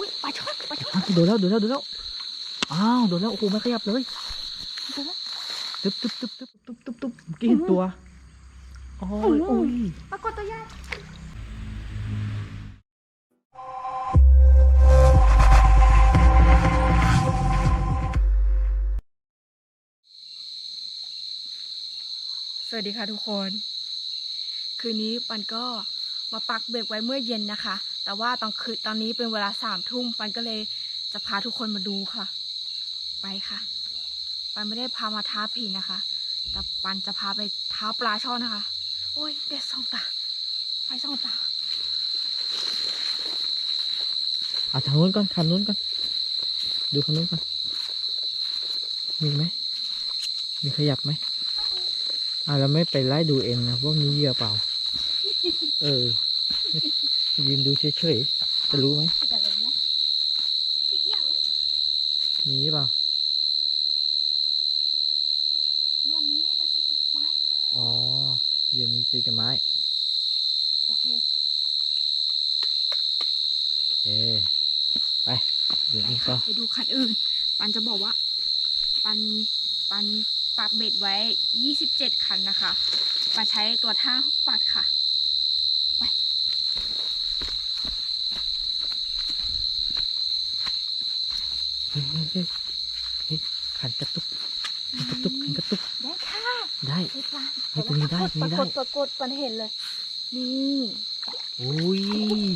อุ้ยปลาช่อนปลาช่อนอ้าวโดนแล้วโดนแล้วโดนแล้วอ้าวโดนแล้วโอ้โหไม่ขยับเลยโดนแล้วตึ๊บตึ๊บตึ๊บตึ๊บตึ๊บตึ๊บตึ๊บเมื่อกี้เห็นตัวโอ้ยโอ้ยปรากฏตัวใหญ่สวัสดีค่ะทุกคน คืนนี้ปันก็มาปักเบรกไว้เมื่อเย็นนะคะ แต่ว่าตอนคืนตอนนี้เป็นเวลาสามทุ่มปันก็เลยจะพาทุกคนมาดูค่ะ ไปค่ะ ปันไม่ได้พามาท้าผีนะคะ แต่ปันจะพาไปท้าปลาช่อนนะคะ โอ้ยเด็ดสองตาไปสองตาเอาทางนู้นก่อนคันนู้นก่อน ดูคันนู้นก่อน มีไหม มีขยับไหมอ่าเราไม่ไปไล่ดูเองนะว่ามีเหยื่อเปล่า เออ ยืนดูเฉยๆจะรู้ไหมมีเปล่าเยี่ยมนี้ไปติดกับไม้ค่ะอ๋อเยื่อมีติดกับไม้ โอเคโอเคไปเดี๋ยวนี้ก็ไปดูคันอื่น ปันจะบอกว่า ปันปันปักเบ็ดไว้ 27 คันนะคะ ปันใช้ตัวท่าปัดค่ะ เฮ้ยเฮ้ยเฮ้ยเฮ้ยขันกระตุกขันกระตุกขันกระตุก ได้ค่ะ ได้ ไอ้ปลา เฮ้ย ตรงนี้ได้ตรงนี้ได้ปรากฏปรากฏปันเห็นเลย นี่โอ้ย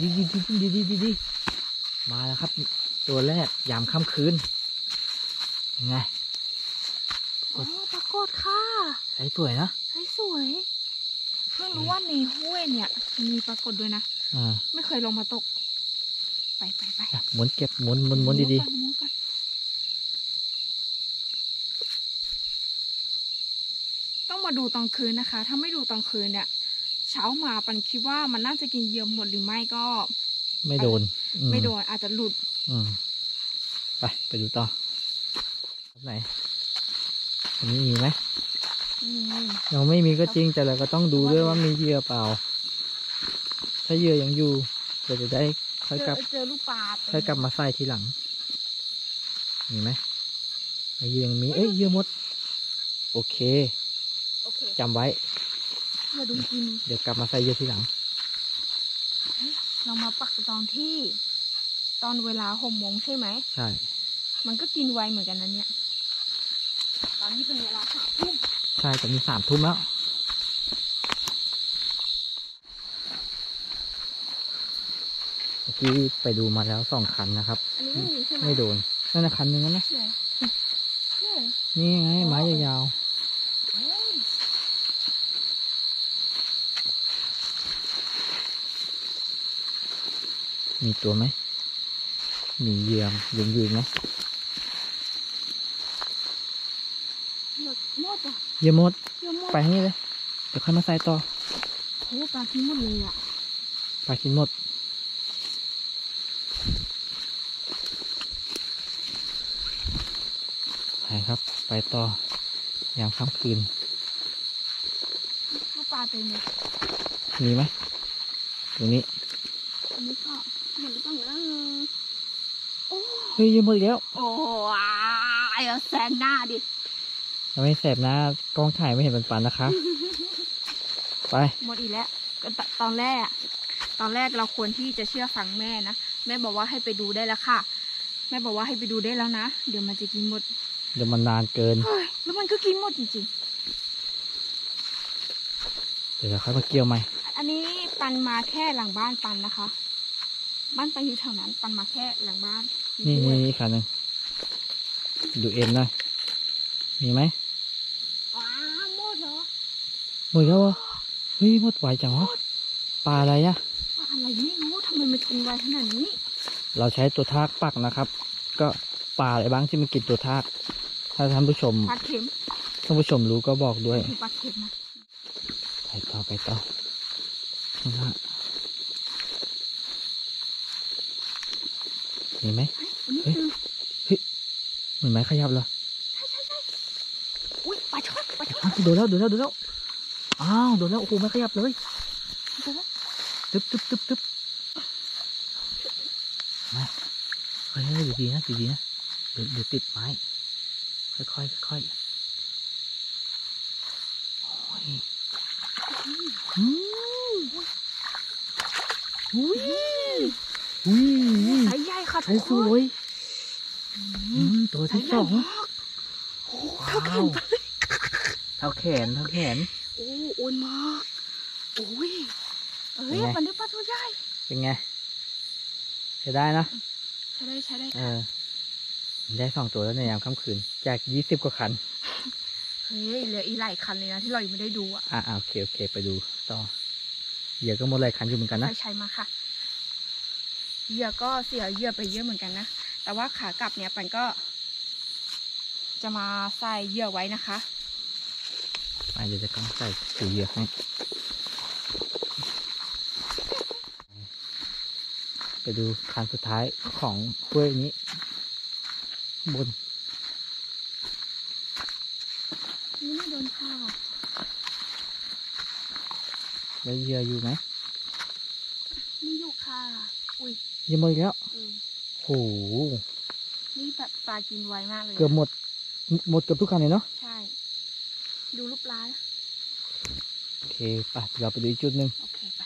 ดีดีดีดีดีดีดีมาแล้วครับ ตัวแรกยามค่ำคืนยังไงอ๋อปรากฏค่ะใส่สวยนะใช้สวย เพิ่งรู้ว่าในห้วยเนี่ย มีปรากฏด้วยนะอ่าไม่เคยลงมาตก ไปไปไปอะหมุนเก็บหมุนหมุนหมุนดีดี ก่อนห มุนก่อนต้องมาดูตอนคืนนะคะ ถ้าไม่ดูตอนคืนเนี่ย เช้ามาปันคิดว่ามันน่าจะกินเหยื่อหมดหรือไม่ก็ ไม่โดนอืไม่โดนอาจจะหลุดอืมไปไปดูต่อไหนอันนี้มีไหมอืมยังไม่มีก็จริงแต่เราก็ต้องดูด้วยว่ามีเหยื่อเปล่า ถ้าเหยื่อยังอยู่เราจะได้ค่อยเจกลัอบเจอลูกปลาเต็มค่อยกลับมาใส่ทีหลัง มีไหมไอ้เหยื่อยังมี เอ้ยเหยื่อหมด โอเคโอเค จำไว้เพื่อดูกิน เดี๋ยวกลับมาใส่เหยื่อทีหลัง เรามาปักตอนที่ ตอนเวลาหกโมงใช่ไหม ใช่ มันก็กินไวเหมือนกันนะเนี่ย ตอนนี้เป็นเวลาสามทุ่มใช่แต่มีสามทุ่มแล้วเมื่อกี้ไปดูมาแล้วสองคันนะครับ อันนี้ไม่มีใช่ไหมไม่โดน นั่นนะคันหนึ่งนะไหนไหนนี่ไงอ๋อไม้ยาวเอ้ย ๆ มีตัวไหม มีเหยื่อยืนยืนไหมเหลือหมดอะเหยื่อหมดเหลือหมด ไปทางนี้เลย เดี๋ยวค่อยมาใส่ต่อโอ้ปลาทิ้งหมดเลยอะ ปลากินหมด ไปครับ ไปต่อยามค่ำคืนลูกปลาเต็มเลยมีไหมตรงนี้ อันนี้ก็เหมือนต้องเออโอ้ เฮ้ยเหยื่อหมดอีกแล้ว โอ้ยเอาแซงหน้าดิทำไมแสบหน้ากล้องถ่ายไม่เห็นเป็นปันนะคะ ไป หมดอีกแล้วก็ตตอนแรกอะตอนแรกเราควรที่จะเชื่อฟังแม่นะ แม่บอกว่าให้ไปดูได้แล้วค่ะ แม่บอกว่าให้ไปดูได้แล้วนะ เดี๋ยวมันจะกินหมด เดี๋ยวมันนานเกิน เฮ้ย แล้วมันก็กินหมดจริงเดี๋ยวเราค่อยมาเกี่ยวใหม่ ๆ อันนี้ปันมาแค่หลังบ้านปันนะคะ บ้านปันอยู่แถวนั้น ปันมาแค่หลังบ้าน นี่ด้วนี่ยนี่คันหนึ่งดูเอ็นหน่อยมีไหมว้าวหมดเหรอหมดแล้วเหรอเฮ้ยหมดไวจังวะปลาอะไรอะปลาอะไรไม่รู้ทำไมมันกินไวขนาดนี้ เราใช้ตัวทากปักนะครับ ก็ปลาอะไรบ้างที่มันกินตัวทาก ถ้าท่านผู้ชมปลาเค็มท่านผู้ชมรู้ก็บอกด้วยคือปลาเค็มนะไปต่อไปต่อข้างหน้า มีไหมเฮ้ยอันนี้เฮ้ยคือเหมือนไม้ขยับเหรอใช่ใช่ใช่อุ้ยปลาช่อนปลาช่อนอ้าวโดนแล้วโดนแล้วโดนแล้วอ้าวโดนแล้วโอ้โหไม้ขยับเลยดูว่าตึ๊บตึ๊บตึ๊บตึ๊บมาเฮ้ยเฮ้ยดีๆนะดีๆนะเดี๋ยวเดี๋ยวติดไม้ค่อยๆค่อยๆโอ้ยอืมอุ้ยอุ้ย สายใหญ่ค่ะใช้ทุกสคนวยอืมตัวสายที่ใหสญ่องมากโอ้เท่าแขนไปเท่าแขนเท่าแขนโอ้โอ้ยมากโอ้ยเอ้เป็นยไงมันได้ปลาตัวใหญ่เป็นไงใช้ได้นะใช้ได้ใช้ได้เออได้สองตัวแล้วในยามค่ำคืน จากยี่สิบกว่าคันเฮ้ยเหลืออีกหลายคันเลยนะที่เรายังไม่ได้ดูอะอ่าโอเคโอเค ไปดูต่อเหยื่อก็หมดหลายคันอยู่เหมือนกันนะใช้ใช้มาค่ะ เหยื่อก็เสียเหยื่อไปเยอะเหมือนกันนะ แต่ว่าขากลับเนี่ยปันก็ จะมาใส่เหยื่อไว้นะคะไปเดี๋ยวจะต้องใส่สีเหยื่อให้ ไปดูคันสุดท้ายของห้วยนี้ บน นี่ไม่โดนค่ะแล้วเหยื่ออยู่ไหมนี่อยู่ค่ะ อุ้ยเห ยื่อหมดอีกแล้วเออโหนี่แบบปลากินไวมากเลยนะเกือบหมด หมดเกือบทุกคันเลยเนาะใช่ ดูรูปปลานะโอเคไปเดี๋ยวเราไปดูอีกจุดหนึ่ง โอเคไป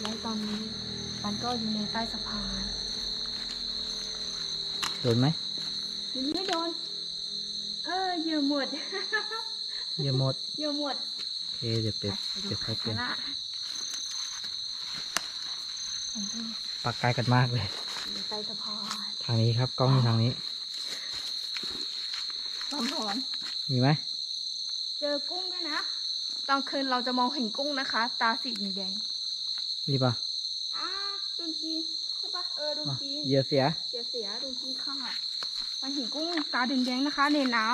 แล้วตอนนี้ปันก็อยู่ในใต้สะพานโดนไหมยังไม่โดน เออเหยื่อหมดเหยื่อหมด เหยื่อหมด โอเคเดี๋ยวเป็ดไปดูเดี๋ยวค่อยเปลี่ยนละปันก็ปักไกลกันมากเลยอยู่ใต้สะพานทางนี้ครับกล้องอยู่ทางนี้ตอนถอนมีไหมเจอกุ้งด้วยนะ ตอนคืนเราจะมองเห็นกุ้งนะคะ ตาสีแดงนี่ปะๆอ่าโดนกินใช่ปะเออโดนอะกินเหยื่อเสียเสียเสียโดนกินข้าวมันเห็นกุ้งตาแดงๆนะคะ ในน้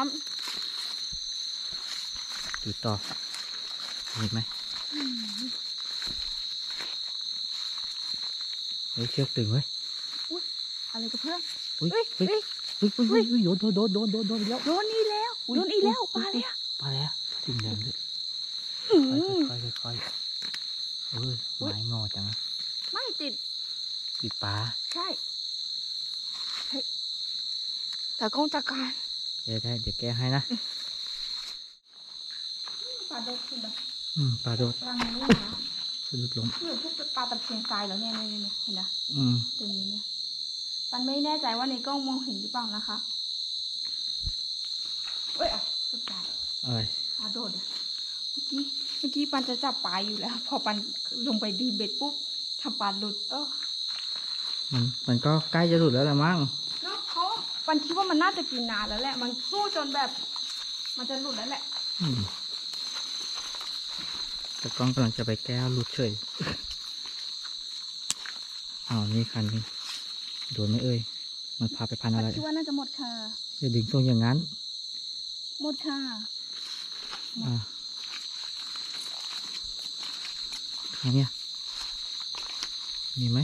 ดูต่อ มีไหมำเฮ้ยเชือกตึงเว้ยอะไรกับเพื่อนอุ้ยเฮ้ยเฮ้ยเฮ้ยเฮ้ยเฮ้ยเฮ้ยเฮ้ยโดนโดนโดนโดนโดนโดนอีกแล้วโดนอีกแล้วโดนอีกแล้วปลาเนี่ยปลาแล้วติ่งแดงด้วยอื้อค่อยหือค่อยค่อยค่อยเอ้ยไม้งอจังอะไม่ติดติดปลาใช่เฮ้ยแต่กล้องจัดการเดี๋ยวได้เดี๋ยวแก้ให้นะปลาโดนขึ้นแบบ อืมปลาโดดปลาเนื้อนะสะดุดล้มเหมือนพวกปลาตะเพียนทรายแล้วเนี่ยเนี่ยเนี่ยเห็นนะอืมเต็มเลยเนี่ยปันไม่แน่ใจว่าในกล้องมองเห็นหรือเปล่านะคะเอ้ยอะสุดท้ายอะไรปลาโดดอะเมื่อกี้เมื่อกี้ปันจะจับปลาอยู่แล้ว พอปันลงไปดีเบ็ดปุ๊บทำปลาหลุด เออมันมันก็ใกล้จะหลุดแล้วละมั้งเนาะเพราะปันคิดว่ามันน่าจะกินนานแล้วแหละ มันสู้จนแบบ มันจะหลุดแล้วแหละ อืม แต่กล้องกำลังจะไปแก้หลุดเฉยอ้าวนี่คันนี้โดนไหมเอ่ยมันพาไปพันปัอะนไรคิดว่าน่าจะหมดค่ะอย่าดึงทรงอย่างนั้น หมดค่ะอ่าทางเนี้ยมีไหม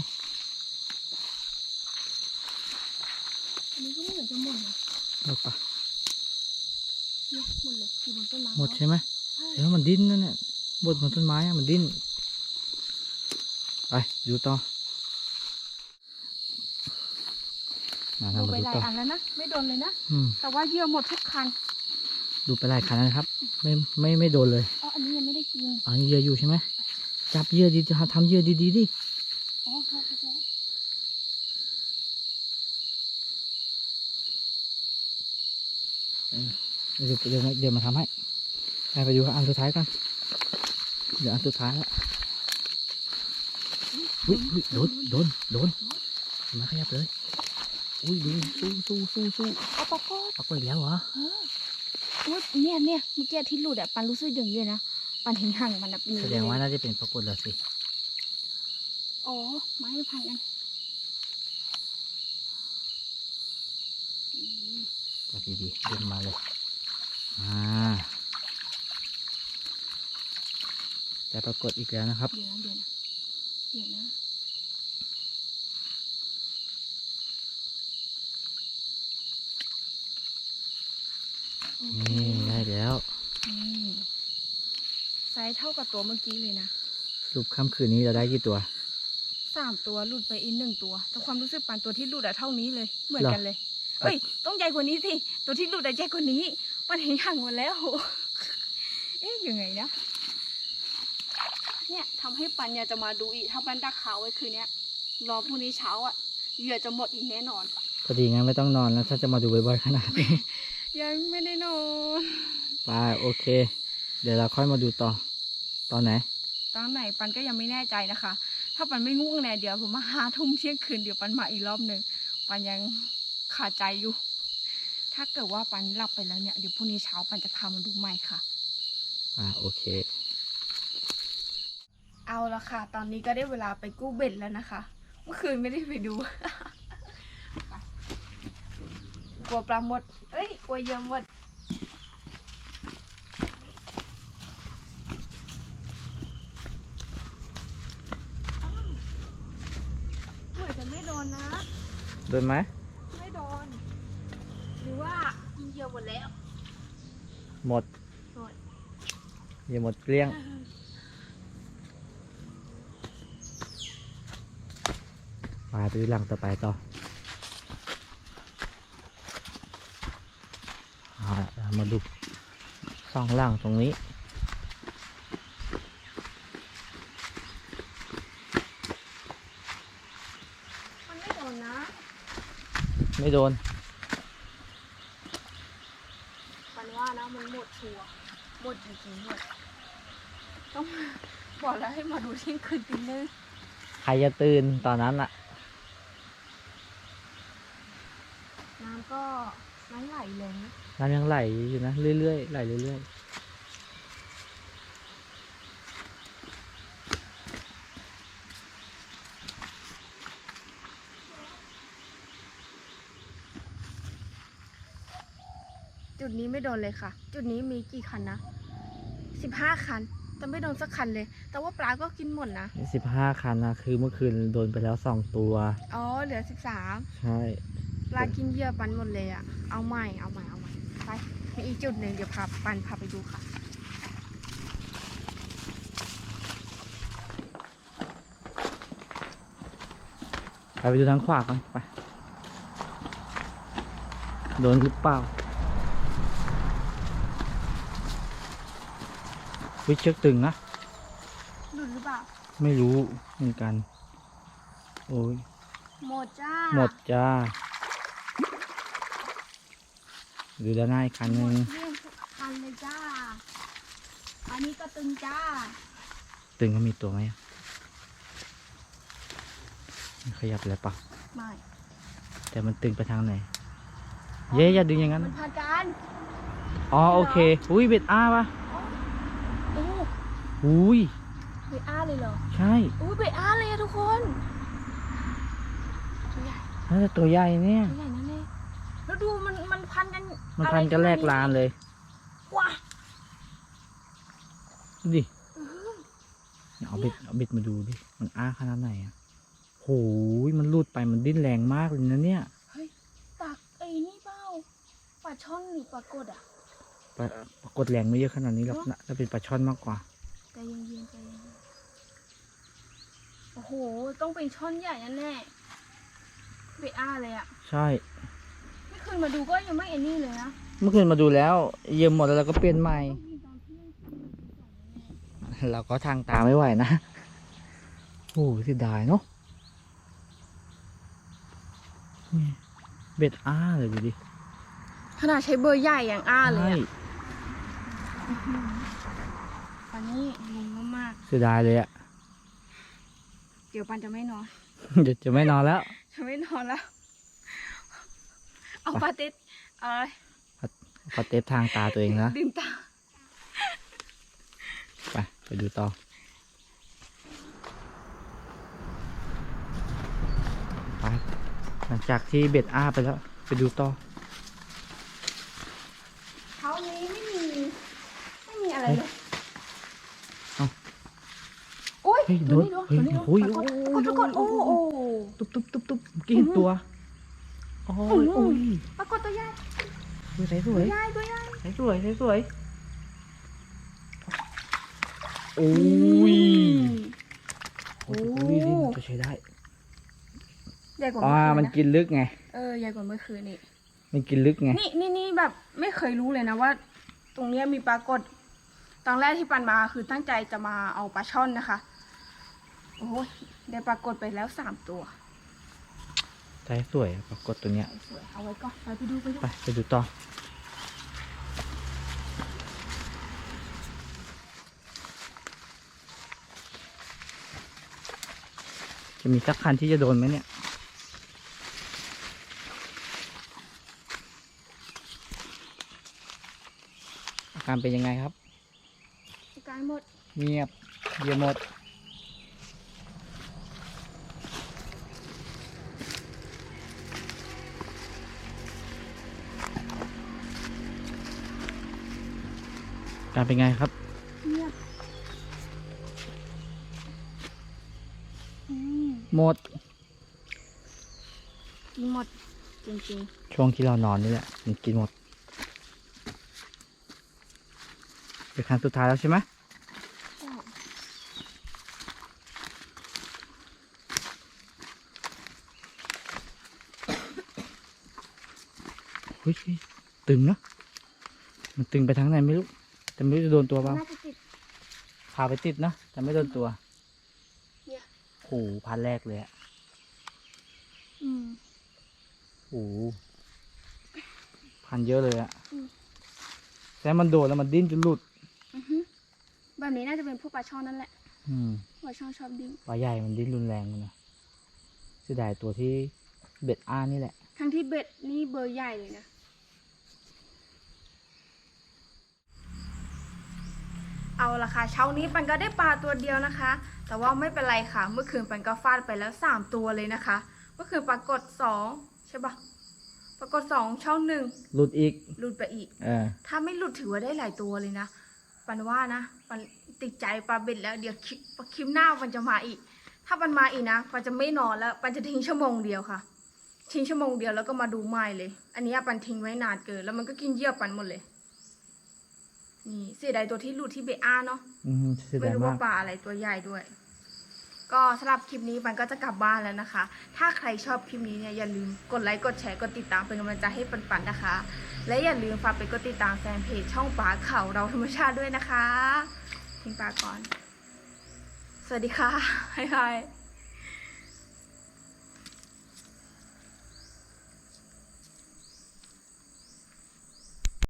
อันนี้ก็ไม่เหมือนจะหมดนะหมดปะเนี่ยหมดเลยอยู่บนต้นไม้หมดใช่ไหมใช่เดี๋ยวมันดิ้นนั่นแหละ บนบนต้นไม้อะมันดิ้น ไปดูต่อ มาลทำงมาไปดูหลายต่อ อันแล้วนะ ไม่โดนเลยนะ อืม แต่ว่าเหยื่อหมดทุกคันดูไปหลายคันแล้วนะครับ ไม่ไม่ไม่โดนเลยอ๋ออันนี้ยังไม่ได้กิน อ๋อนี่เหยื่ออยู่ใช่ไหมจับเหยื่อดีทำเหยื่อดีๆดิ อ๋อใช่ใช่ใช่เดี๋ยวเดี๋ยวเดี๋ยวมาทำให้ไปไปดูอันสุดท้ายกัน เดี๋ยวอันสุดท้ายละอุ้ยอุ้ยโดนโดนโดนมาขยับเลย อุ้ยดูสู้สู้สู้สู้เอาปลาโคตรปักไว้อีกแล้วเหรอเอออุ๊ยเนี่ยเนี่ยเมื่อกี้ที่หลุดอะปันรู้สึกอย่างนี้เลยนะปันเห็นห่างมันอะเป็นอย่แสงดนี้งเลยว่าน่าจะเป็นปรากฏแล้วสิอ๋อไม้ไม่พันกันอืมจับดีๆดึงมาเลยอ่า แต่ปรากฏอีกแล้วนะครับ เดี๋ยวนะเดี๋ยวนะเดี๋ยวนะโอเคนี่ได้แล้วนี่ไซส์เท่ากับตัวเมื่อกี้เลยนะสรุปค่ำคืนนี้เราได้กี่ตัวสามตัวหลุดไปอีกหนึ่งตัว แต่ความรู้สึกปันตัวที่หลุดอะเท่านี้เลย เหมือนเหรอกันเลยเอ้ย ต้องใหญ่กว่านี้สิ ตัวที่หลุดอะใหญ่กว่านี้ ปันเห็นห่างหมดแล้ว เอ๊ะยังไงนะ เนี่ยทำให้ปันอยากจะมาดูอีก ถ้าปันดักเขาไว้คืนเนี้ยรอพรุ่งนี้เช้าอะเหยื่อจะหมดอีกแน่นอน พอดีงั้นไม่ต้องนอนแล้วถ้าจะมาดูบ่อยๆขนาดนี้ ยังไม่ได้นอนไปโอเค เดี๋ยวเราค่อยมาดูต่อ ตอนไหน ตอนไหนปันก็ยังไม่แน่ใจนะคะ ถ้าปันไม่ง่วงแน่เดี๋ยวผมมาหาทุ่มเที่ยงคืนเดี๋ยวปันมาอีกรอบหนึ่งปันยังขาดใจอยู่ ถ้าเกิดว่าปันหลับไปแล้วเนี่ยเดี๋ยวพรุ่งนี้เช้าปันจะพามาดูใหม่ค่ะ อ่าโอเค เอาละค่ะ ตอนนี้ก็ได้เวลาไปกู้เบ็ดแล้วนะคะ เมื่อคืนไม่ได้ไปดู กลัวปลาหมด เอ้ย กลัวเหยอะหมด เหมือนจะไม่โดนนะ โดนไหมไม่โดน หรือว่ากินเหยอะหมดแล้ว หมด หมด อย่าหมดเกลี้ยง ไปไปดูหลังต่อไปต่อเอาละเรามาดูสองหลังตรงนี้มันไม่โดนนะไม่โดนปันว่านะมันหมดชัวร์หมดจริงๆหมดต้องบอกแล้วให้มาดูเที่ยงคืนตีหนึงใครจะตื่นตอนนั้นอะ น้ำ ก็น้ำไหลเลยนะน้ำยังไหลอยู่นะ เรื่อยๆไหลเรื่อยจุดนี้ไม่โดนเลยค่ะ จุดนี้มีกี่คันนะสิบห้าคัน แต่ไม่โดนสักคันเลย แต่ว่าปลาก็กินหมดนะๆสิบห้าคันนะคือเมื่อคืนโดนไปแล้วสองตัว อ๋อ เหลือสิบสามใช่ ปลากินเหยื่อปันหมดเลยอะเอาใหม่ เอาใหม่ เอาใหม่ ไป มีอีกจุดหนึ่งเดี๋ยวพาปันพาไปดูค่ะ ไปไปดูทางขวากันไป โดนหรือเปล่าวิเชือกตึงนะหลุดหรือเปล่า ไม่รู้เหมือนกัน โอ้ยหมดจ้า หมดจ้า ดูด้านหน้าอีกคันหหมนึดงเรียงทุกคันเลยจ้า อันนี้ก็ตึงจ้า ตึงก็มีตัวไหมอะมันขยับเลยปะไม่ แต่มันตึงไปทางไหน เย้อย่าดึงอย่างนั้นมันพากัน อ๋อโอเคอุ้ยเบ็ดอ้าปะโอ้อุ้ยเบอ้าเลยเหรอใช่อุ้ยเบอ้าเลยอะทุกคนตัวใหญ่น่าจะตัวใหญ่เนี่ย ตัวใหญ่นั่นเองแล้วดูมันมันพันกัน มันพันกันแรกลานเลยว้าดูดิเอาเบ็ดเอาเบ็ดมาดูดิ มันอ้าขนาดไหนอะโหยมันรูดไปมันดิ้นแรงมากเลยนะเนี่ยเฮ้ยตักไอ้นี่เปล่าปลาช่อนหรือปลากดอะปลาปรากฏแรงไม่เยอะขนาดนี้หรอกนะถ้าเป็นปลาช่อนมากกว่าใจเย็นๆใจเย็นๆโอ้โห ต้องเป็นช่อนใหญ่นั่นแน่เบอ้าเลยอะใช่ไม่คื นมาดูก็ยังไม่เอ็นนี่เลยนะเมื่อคืนมาดูแล้ว เยี่ยมหมดแล้วเราก็เปลี่ยนใหม่ต้องมีตอนเที่ยงคืนสองแน่เราก็ทางตาไม่ไหวนะโอ้เสียดายเนาะนี่เบ็ดอ้าเลยดูดิขนาดใช้เบอร์ใหญ่อย่างอ้าเลยใช่อะปันนี้งงมากเสียดายเลยอะๆเดี๋ยวปันจะไม่นอน เดี๋ยวจะไม่นอนแล้ว จะไม่นอนแล้ว เอาปาเต็ดเอาอะไรพอเทปทางตาตัวเองนะดื่มตา ไป ไปดูต่อ ไป หลังจากที่เบ็ดอ้าไปแล้ว ไปดูต่อเท้านี้ไม่มี ไม่มีอะไรเลยเอ้า โอ้ยเฮ้ยโดดูนนี่ดูเฮ้ยดูนี่ดูโอ้ยปรากฏโอ้ยปรากฏโอ้โอ้ตุ๊บตุ๊บตุ๊บตุ๊บเมื่อกี้เห็นตัวโอ้ยโอ้ย โอ้ยปรากฏตัวใหญ่สวยสวยสวยสวยสวยสวยสวยโอ้ยโอ้ยนี่จะใช้ได้ใหญ่กว่าอ่ามันกินลึกไง เออใหญ่กว่าเมื่อคืนนี่มันกินลึกไง นี่นี่นี่แบบไม่เคยรู้เลยนะว่า ตรงเนี้ยมีปรากฏ ตอนแรกที่ปันมาคือตั้งใจจะมาเอาปลาช่อนนะคะ โอ้ยได้ปรากฏไปแล้วสามตัว ใช้สวยปรากฏตัวเนี้ยสวยเอาไว้ก่อนไปไปดูไปดูไปไปดูต่อ จะมีสักคันที่จะโดนไหมเนี่ยอาการเป็นยังไงครับอาการหมดเงียบเยียบหมด การเป็นไงครับเงียบอืมหมด กินหมดจริงช่วงที่เรานอนนี่แหละมันกินหมดเป็นครั้งสุดท้ายแล้วใช่ไหมๆใช่เฮ้ยตึงเนอะมันตึงไปทางไหนไม่รู้ แต่ไม่รู้จะโดนตัวเปล่าน่าจะติด พาไปติดนะแต่ไม่โดนตัวเนี่ย โอ้โหพันแรกเลยอะอืม โอ้โหพันเยอะเลยอะอืม แต่มันโดนแล้วมันดิ้นจนหลุด อือฮึแบบนี้น่าจะเป็นพวกปลาช่อนนั่นแหละอืม ปลาช่อนชอบดิ้นปลาใหญ่มันดิ้นรุนแรงเลยนะเสียดายตัวที่เบ็ดอ้านี่แหละ ทั้งที่เบ็ดนี่เบอร์ใหญ่เลยนะ เอาละค่ะเช้านี้ปันก็ได้ปลาตัวเดียวนะคะ แต่ว่าไม่เป็นไรค่ะ เมื่อคืนปันก็ฟาดไปแล้วสามตัวเลยนะคะ เมื่อคืนปรากฏสองใช่ปะปรากฏสองช่องหนึ่งหลุดอีกหลุดไปอีกเออถ้าไม่หลุดถือว่าได้หลายตัวเลยนะ ปันว่านะปันติดใจปลาเบ็ดแล้วเดี๋ยวคลิปคลิปหน้าปันจะมาอีก ถ้าปันมาอีกนะปันจะไม่นอนแล้วปันจะทิ้งชั่วโมงเดียวค่ะทิ้งชั่วโมงเดียวแล้วก็มาดูใหม่เลย อันนี้ปันทิ้งไว้นานเกินแล้วมันก็กินเหยื่อปันหมดเลย นี่เสียดายตัวที่หลุดที่เบอาเนาะอืมเสียไม่ดายรู้มาว่าก ปลาอะไรตัวใหญ่ด้วย ก็สำหรับคลิปนี้ปันก็จะกลับบ้านแล้วนะคะ ถ้าใครชอบคลิปนี้เนี่ยอย่าลืมกดไลค์กดแชร์กดติดตามเป็นกำลังใจให้ปันปันๆนะคะ และอย่าลืมฝากไปกดติดตามแฟนเพจช่องปลาเขาเราธรรมชาติด้วยนะคะทิ้งปลาก่อน สวัสดีค่ะบ๊ายบาย